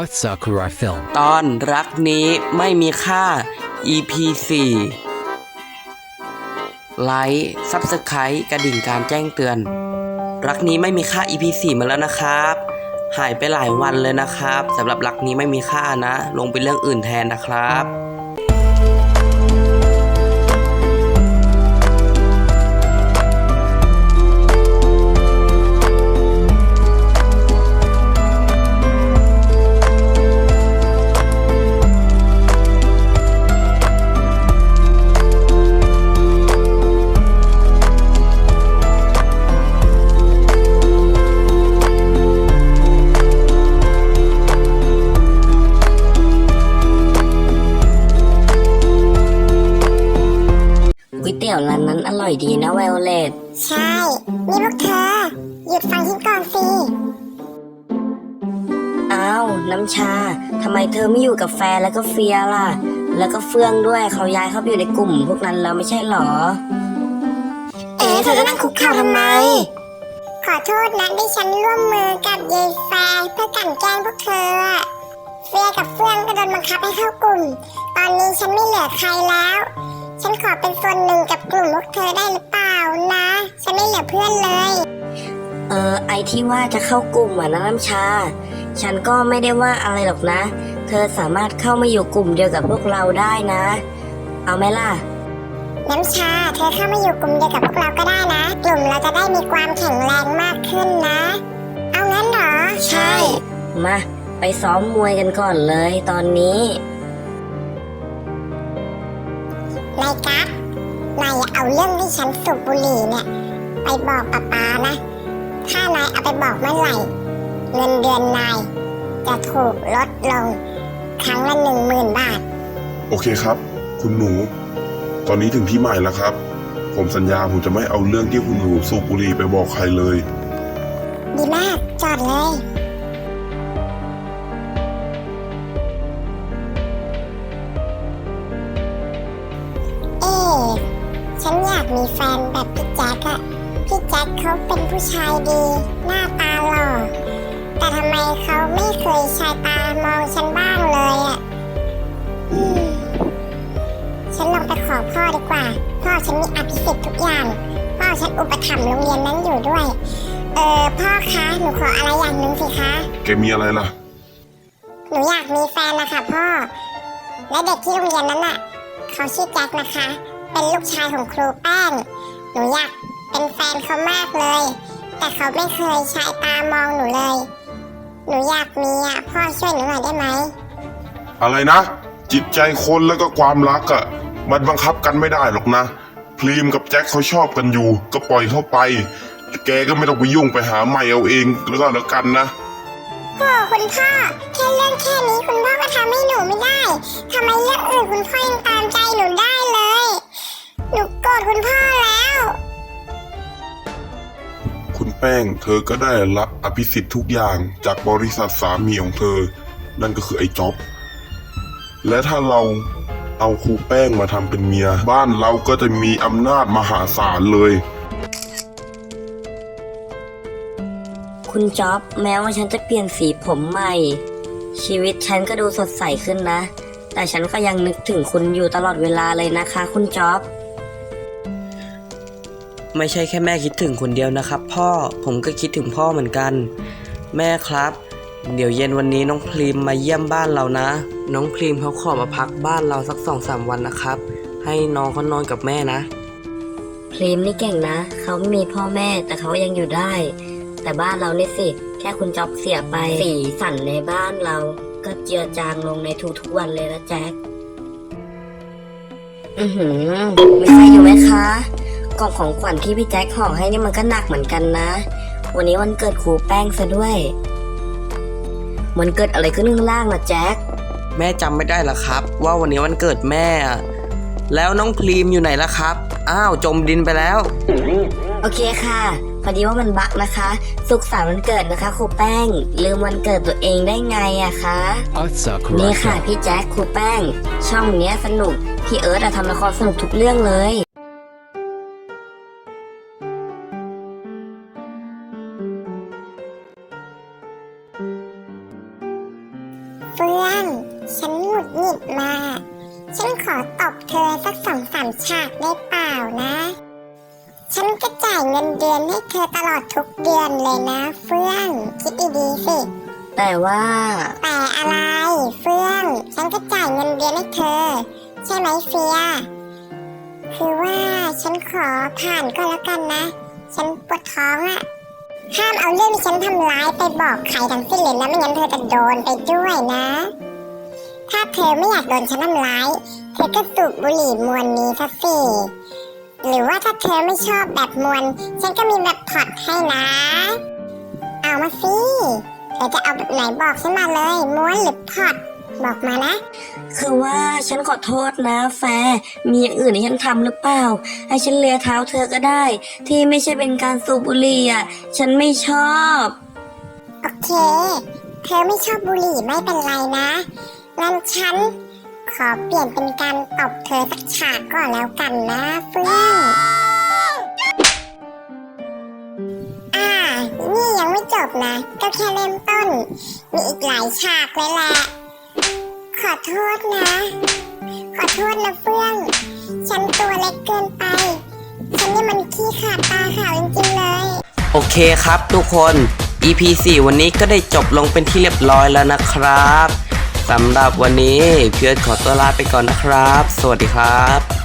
Art Sakura Film. ตอนรักนี้ไม่มีค่า EP 4ไลค์ซับสไครต์กระดิ่งการแจ้งเตือน รักนี้ไม่มีค่า EP 4มาแล้วนะครับ หายไปหลายวันเลยนะครับสำหรับรักนี้ไม่มีค่านะ ลงเป็นเรื่องอื่นแทนนะครับ เตี๋ยวร้านนั้นอร่อยดีนะไวโอเลตใช่ นี่พวกเธอ หยุดฟังฉันก่อนสิ อ้าว น้ำชา ทำไมเธอไม่อยู่กับแฟนแล้วก็เฟียล่ะ แล้วก็เฟื่องด้วยเขาย้ายเข้าไปอยู่ในกลุ่ม พวกนั้นแล้วไม่ใช่หรอ เอ๋เธอจะนั่งคุกเข่าทำไม ขอโทษนะที่ฉันร่วมมือกับยายแฟร์เพื่อกลั่นแกล้งพวกเธออะเฟียกับเฟื่องก็โดนบังคับให้เข้ากลุ่ม ตอนนี้ฉันไม่เหลือใครแล้ว ฉันขอเป็นส่วนหนึ่งกับกลุ่มพวกเธอได้หรือเปล่านะ ฉันไม่เหลือเพื่อนเลย เออไอที่ว่าจะเข้ากลุ่มอะนะน้ำชา ฉันก็ไม่ได้ว่าอะไรหรอกนะ เธอสามารถเข้ามาอยู่กลุ่มเดียวกับพวกเราได้นะ เอาไหมล่ะ น้ำชา เธอเข้ามาอยู่กลุ่มเดียวกับพวกเราก็ได้นะ กลุ่มเราจะได้มีความแข็งแรงมากขึ้นนะ เอางั้นเหรอ ใช่ มา ไปซ้อมมวยกันก่อนเลยตอนนี้ นายกั๊กนายอย่าเอาเรื่องที่ฉันสูบบุหรี่เนี่ยไปบอกป้าปานะ ถ้านายเอาไปบอกเมื่อไหร่ เงินเดือนนายจะถูกลดลง ครั้งละหนึ่งหมื่นบาท โอเคครับ คุณหนู ตอนนี้ถึงที่หมายแล้วครับ ผมสัญญาผมจะไม่เอาเรื่องที่คุณหนูสูบบุหรี่ไปบอกใครเลย ดีมากจอดเลย มีแฟนแบบพี่แจ็คอะพี่แจ็คเขาเป็นผู้ชายดี หน้าตาหล่อ แต่ทำไมเขาไม่เคยชายตามองฉันบ้างเลยอะอืมฉันลองไปขอพ่อดีกว่า พ่อฉันมีอภิสิทธิ์ทุกอย่าง พ่อฉันอุปถัมภ์โรงเรียนนั้นอยู่ด้วย เออพ่อคะ หนูขออะไรอย่างหนึ่งสิคะ แกมีอะไรล่ะ หนูอยากมีแฟนนะคะพ่อ และเด็กที่โรงเรียนนั้นน่ะ เขาชื่อแจ็คนะคะ เป็นลูกชายของครูแป้ง หนูอยากเป็นแฟนเขามากเลย แต่เขาไม่เคยชายตามองหนูเลย หนูอยากมีอะพ่อช่วยหนูหน่อยได้ไหม อะไรนะ จิตใจคนแล้วก็ความรักอะ่ะ มันบังคับกันไม่ได้หรอกนะ พรีมกับแจ็คเขาชอบกันอยู่ ก็ปล่อยเข้าไป แกก็ไม่ต้องไปยุ่งไปหาใหม่เอาเองแล้วก็แล้วกันนะ โอ้คุณพ่อแค่เรื่องแค่นี้คุณพ่อก็ทำให้หนูไม่ได้ทำไมเรื่องอื่นคุณพ่อยังตามใจหนูได้เลยหนูโกร ธคุณพ่อแล้ว คุณแป้งเธอก็ได้รับอภิสิทธิ์ทุกอย่างจากบริษัทสามีของเธอ นั่นก็คือไอ้จ็อบ และถ้าเราเอาครูแป้งมาทำเป็นเมีย บ้านเราก็จะมีอำนาจมหาศาลเลย คุณจ๊อบแม้ว่าฉันจะเปลี่ยนสีผมใหม่ ชีวิตฉันก็ดูสดใสขึ้นนะ แต่ฉันก็ยังนึกถึงคุณอยู่ตลอดเวลาเลยนะคะ คุณจ๊อบ ไม่ใช่แค่แม่คิดถึงคนเดียวนะครับ พ่อผมก็คิดถึงพ่อเหมือนกัน แม่ครับ เดี๋ยวเย็นวันนี้น้องพรีมมาเยี่ยมบ้านเรานะ น้องพรีมเขาขอมาพักบ้านเราสักสองสามวันนะครับ ให้น้องเขานอนกับแม่นะ พรีมนี่เก่งนะ เขาไม่มีพ่อแม่แต่เขายังอยู่ได้ แต่บ้านเรานี่สิ แค่คุณจ๊อบเสียไป สีสันในบ้านเรา ก็เจือจางลงในทุกๆวันเลยนะแจ็คอือหือไมีใครอยู่ไหมคะ กล่องของขวัญที่พี่แจ็คห่อให้นี่มันก็หนักเหมือนกันนะ วันนี้วันเกิดครูแป้งซะด้วย มันเกิดอะไรขึ้นข้างล่างล่ะแจ็ค แม่จำไม่ได้เหรอครับ ว่าวันนี้วันเกิดแม่อะแล้วน้องพรีมอยู่ไหนล่ะครับ อ้าวจมดินไปแล้ว โอเคค่ะ พอดีว่ามันบักนะคะ สุขสันต์วันเกิดนะคะ ครูแป้ง ลืมวันเกิดตัวเองได้ไงอะคะ Art Sakura นี่ค่ะ Film. พี่แจ็คครูแป้ง ช่องเนี้ยสนุก พี่เอิร์ธอะทำละครสนุกทุกเรื่องเลย เฟื่องฉันหงุดหงิดมากฉันขอตบเธอสักสองสามฉากได้เปล่านะ ฉันก็จ่ายเงินเดือนให้เธอตลอดทุกเดือนเลยนะ เฟื่อง คิดดีๆสิ แต่ว่า แต่อะไร เฟื่อง ฉันก็จ่ายเงินเดือนให้เธอ ใช่ไหมเฟีย คือว่าฉันขอผ่านก็แล้วกันนะ ฉันปวดท้องอะ ห้ามเอาเรื่องที่ฉันทำร้ายไปบอกใครทั้งสิ้นเลยนะไม่งั้นเธอจะโดนไปด้วยนะ ถ้าเธอไม่อยากโดนฉันทำร้าย เธอก็สูบบุหรี่มวนนี้ซะสิหรือว่าถ้าเธอไม่ชอบแบบมวน ฉันก็มีแบบพอดให้นะ เอามาสิเธอจะเอาแบบไหนบอกฉันมาเลยม้วนหรือพอด บอกมานะ คือว่าฉันขอโทษนะแฟร์มีอย่างอื่นให้ฉันทำหรือเปล่า ให้ฉันเลียเท้าเธอก็ได้ ที่ไม่ใช่เป็นการสูบบุหรี่อะ ฉันไม่ชอบ โอเค เธอไม่ชอบบุหรี่ไม่เป็นไรนะ งั้นฉัน ขอเปลี่ยนเป็นการตบเธอสักฉากก่อนแล้วกันนะเฟื่องอ่า นี่ยังไม่จบนะ ก็แค่เริ่มต้น มีอีกหลายฉากเลยแหละ ขอโทษนะ ขอโทษนะเฟื่อง ฉันตัวเล็กเกินไป ฉันนี่มันขี้ขาดตาขาวจริงๆเลย โอเคครับทุกคน EP 4วันนี้ก็ได้จบลงเป็นที่เรียบร้อยแล้วนะครับสำหรับวันนี้เพื่อนขอตัวลาไปก่อนนะครับ สวัสดีครับ